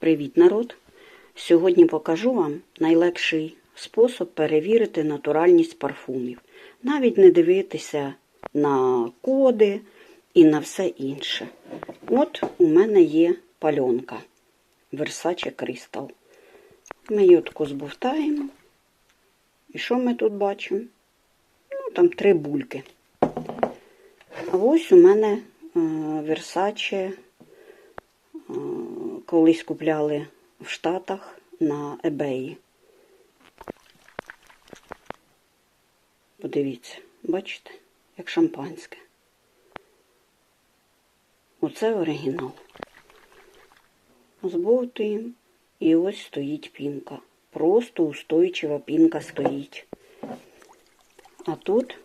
Привіт, народ! Сьогодні покажу вам найлегший спосіб перевірити натуральність парфумів. Навіть не дивитися на коди і на все інше. От у мене є пальонка Versace Crystal. Ми її тако збовтаємо. І що ми тут бачимо? Ну, там три бульки. А ось у мене е, Versace колись купляли в Штатах на eBay. Подивіться, бачите, як шампанське. Оце оригінал. Збовтуємо і ось стоїть пінка. Просто устойчива пінка стоїть. А тут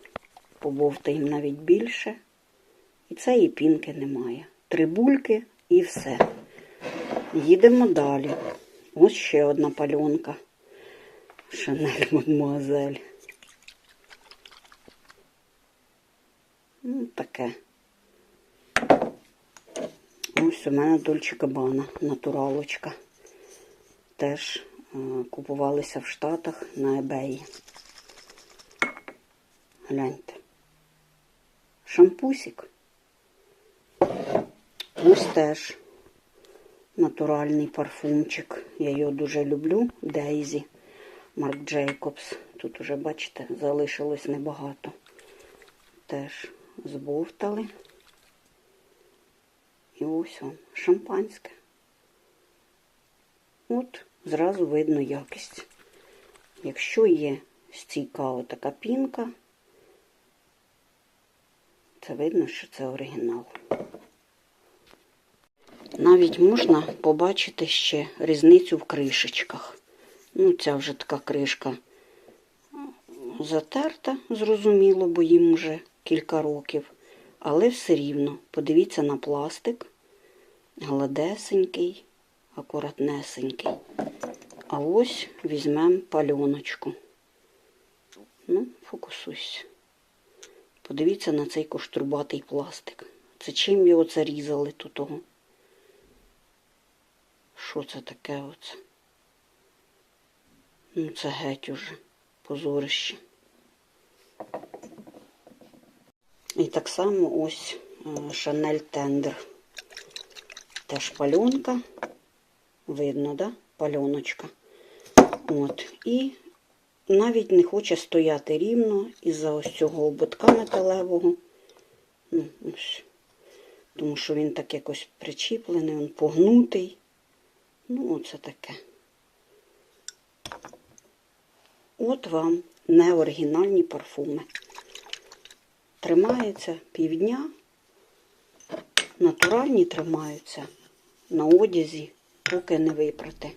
побовтаємо навіть більше. І цієї пінки немає. Три бульки і все. Їдемо далі. Ось ще одна пальонка. Шанель Мадмуазель. Ну, таке. Ось у мене Дольче Габана, натуралочка. Теж е, купувалися в Штатах на eBay. Гляньте. Шампусик. Ось теж натуральний парфумчик. Я його дуже люблю. Дейзі. Марк Джейкобс. Тут уже, бачите, залишилось небагато. Теж збовтали. І ось вам шампанське. От зразу видно якість. Якщо є стійка така пінка, це видно, що це оригінал. Навіть можна побачити ще різницю в кришечках. Ну, ця вже така кришка затерта, зрозуміло, бо їм вже кілька років. Але все рівно, подивіться на пластик, гладесенький, акуратнесенький. А ось візьмемо пальоночку. Ну, фокусуйся. Подивіться на цей коштурбатий пластик. Це чим його це різали тут того? Що це таке оце? Ну, це геть уже позорище. І так само ось Шанель Тендер. Теж пальонка. Видно, да? Пальоночка. От. І навіть не хоче стояти рівно із-за ось цього ободка металевого. Ну, ось. Тому що він так якось причіплений, він погнутий. Ну, оце таке. От вам неоригінальні парфуми. Тримаються півдня, натуральні тримаються на одязі, поки не випрати.